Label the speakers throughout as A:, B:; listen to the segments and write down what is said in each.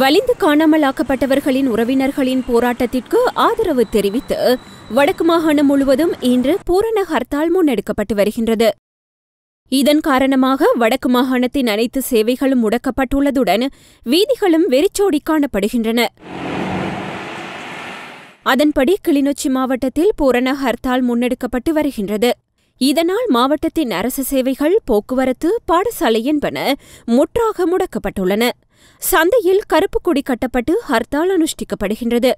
A: வலிந்து காணாமலாக்கப்பட்டவர்களின் உறவினர்களின் போராட்டத்திற்கு ஆதரவு தெரிவித்து வடக்கு மாகாணம் முழுவதும் இன்று பூரண ஹர்த்தால் முன்னெடுக்கப்பட்டு வருகின்றது. இதன் காரணமாக வடக்கு மாகாணத்தின் அனைத்து சேவைகளும் முடக்கப்பட்டுள்ளதுடன் வீதிகளும் வெறிச்சோடி காணப்படுகின்றன. அதன்படி கிளிநொச்சி மாவட்டத்தில் பூரண ஹர்த்தால் முன்னெடுக்கப்பட்டு வருகின்றது. இதனால் மாவட்டத்தின் அரசு சேவைகள் போக்குவரத்து பாடசாலை என்பன முற்றாக முடக்கப்பட்டுள்ளன. சந்தையில் கருப்பு கொடி கட்டப்பட்டு ஹர்த்தால் அனுஷ்டிக்கப்படுகின்றது.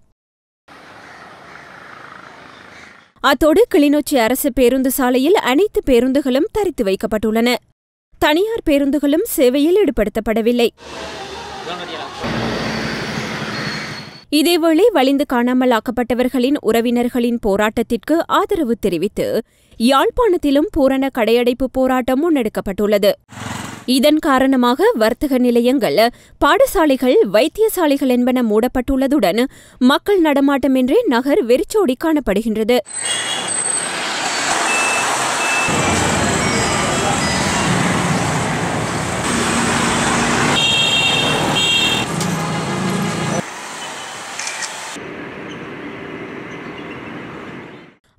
A: அத்தோடு கிளிநொச்சி அரசு பேருந்து சாலையில் அனைத்து பேருந்துகளும் தரித்து வைக்கப்பட்டுள்ளன. தனியார் பேருந்துகளும் சேவையில் ஈடுபடுத்தப்படவில்லை. இதேவேளை வலிந்து காணாமல் ஆக்கப்பட்டவர்களின் உறவினர்களின் போராட்டத்திற்கு ஆதரவு தெரிவித்து யாழ்ப்பாணத்திலும் பூரண கடையடைப்பு போராட்டம் முன்னெடுக்கப்பட்டுள்ளது. இதன் காரணமாக வர்த்தக நிலையங்கள் பாடசாலைகள் வைத்தியசாலைகள் என்பன மூடப்பட்டுள்ளதுடன் மக்கள் நடமாட்டமின்றி நகர் வெறிச்சோடி காணப்படுகின்றது.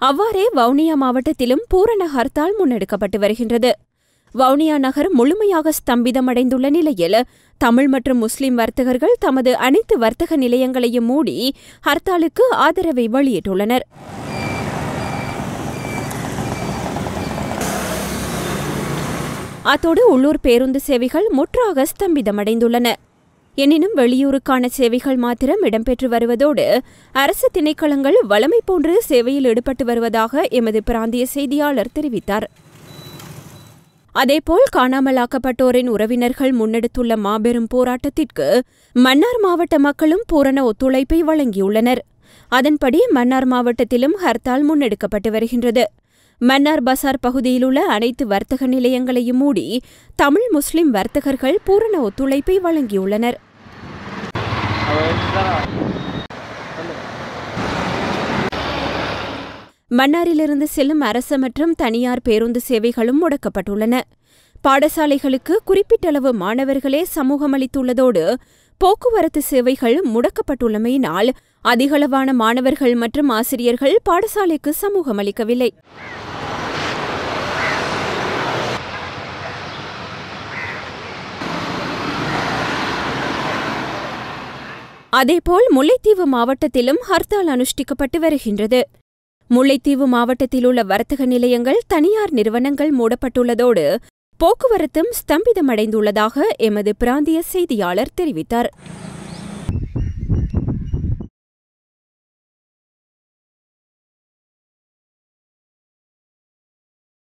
A: அவ்வாறே வவுனியா மாவட்டத்திலும் பூரண ஹர்த்தால் முன்னெடுக்கப்பட்டு வருகின்றது. வவுனியா நகர் முழுமையாக ஸ்தம்பிதமடைந்துள்ள நிலையில் தமிழ் மற்றும் முஸ்லிம் வர்த்தகர்கள் தமது அனைத்து வர்த்தக நிலையங்களையும் மூடி ஹர்த்தாலுக்கு ஆதரவை வெளியிட்டுள்ளனர். அத்தோடு உள்ளூர் பேருந்து சேவைகள் முற்றாக ஸ்தம்பிதமடைந்துள்ளன. எனினும் வெளியூருக்கான சேவைகள் மாத்திரம் இடம்பெற்று வருவதோடு அரசு திணைக்களங்கள் வளமை போன்று சேவையில் ஈடுபட்டு வருவதாக எமது பிராந்திய செய்தியாளர் தெரிவித்தார். அதேபோல் காணாமலாக்கப்பட்டோரின் உறவினர்கள் முன்னெடுத்துள்ள மாபெரும் போராட்டத்திற்கு மன்னார் மாவட்ட மக்களும் பூரண ஒத்துழைப்பை வழங்கியுள்ளனர். அதன்படி மன்னார் மாவட்டத்திலும் ஹர்த்தால் முன்னெடுக்கப்பட்டு வருகின்றது. மன்னார் பசார் பகுதியிலுள்ள அனைத்து வர்த்தக நிலையங்களையும் மூடி தமிழ் முஸ்லிம் வர்த்தகர்கள் பூரண ஒத்துழைப்பை வழங்கியுள்ளனர். மன்னாரிலிருந்து செல்லும் அரசு மற்றும் தனியார் பேருந்து சேவைகளும் முடக்கப்பட்டுள்ளன. பாடசாலைகளுக்கு குறிப்பிட்டளவு மாணவர்களே சமூகமளித்துள்ளதோடு போக்குவரத்து சேவைகள் முடக்கப்பட்டுள்ளமையினால் அதிகளவான மாணவர்கள் மற்றும் ஆசிரியர்கள் பாடசாலைக்கு சமூகமளிக்கவில்லை அதேபோல் முல்லைத்தீவு மாவட்டத்திலும் ஹர்த்தால் அனுஷ்டிக்கப்பட்டு வருகின்றது. முல்லைத்தீவு மாவட்டத்தில் உள்ள வர்த்தக நிலையங்கள் தனியார் நிறுவனங்கள் மூடப்பட்டுள்ளதோடு போக்குவரத்தும் ஸ்தம்பிதமடைந்துள்ளதாக எமது பிராந்திய செய்தியாளர் தெரிவித்தார்.